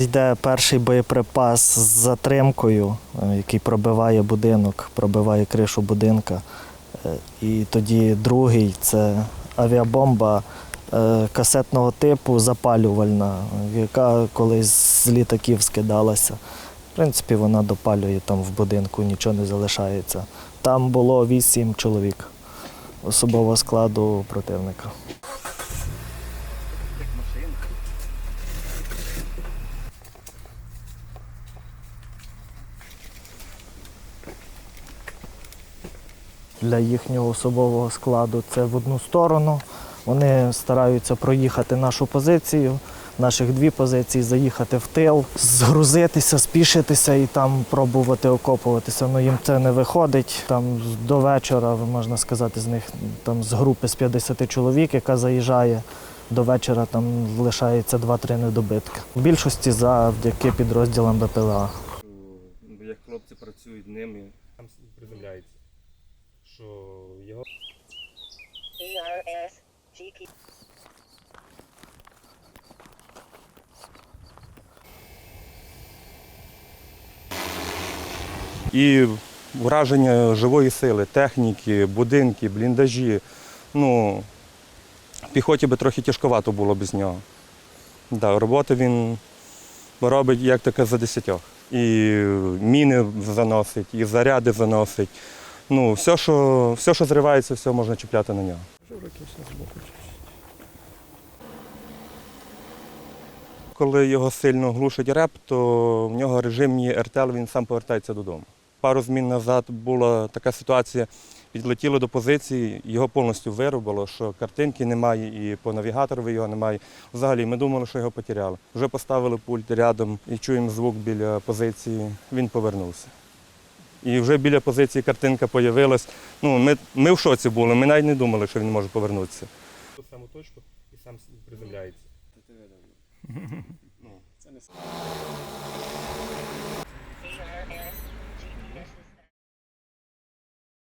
Йде перший боєприпас з затримкою, е, який пробиває будинок, пробиває кришу будинка. Е, І тоді другий це авіабомба е, касетного типу, запалювальна, яка колись з літаків скидалася. В принципі, вона допалює там в будинку, нічого не залишається. Там було вісім чоловік особового складу противника. Для їхнього особового складу це в одну сторону. Вони стараються проїхати нашу позицію, наших дві позиції, заїхати в тил, згрузитися, спішитися і там пробувати окопуватися. Ну їм це не виходить. Там до вечора, можна сказати, з них там з групи з 50 чоловік, яка заїжджає. До вечора там лишається 2-3 недобитки. В більшості завдяки підрозділам БПЛА. як хлопці працюють ними, там приземляється. Що його ERS GP і враження живої сили, техніки, будинки, бліндажі. Ну, піхоті би трохи тяжковато було без нього. Да, роботи він робить як таке за десятьох. І міни заносить, і заряди заносить. Ну, все, що, все, що зривається, все можна чіпляти на нього. Коли його сильно глушить реп, то в нього режимні РТЛ, він сам повертається додому. Пару змін назад була така ситуація, підлетіло до позиції, його повністю вирубило, що картинки немає, і по навігатору його немає. Взагалі ми думали, що його потеряли. Вже поставили пульт рядом і чуємо звук біля позиції, він повернувся. І вже біля позиції картинка з'явилась. Ну, ми, ми в шоці були, ми навіть не думали, що він може повернутися. Ту саму точку і сам приземляється. ERS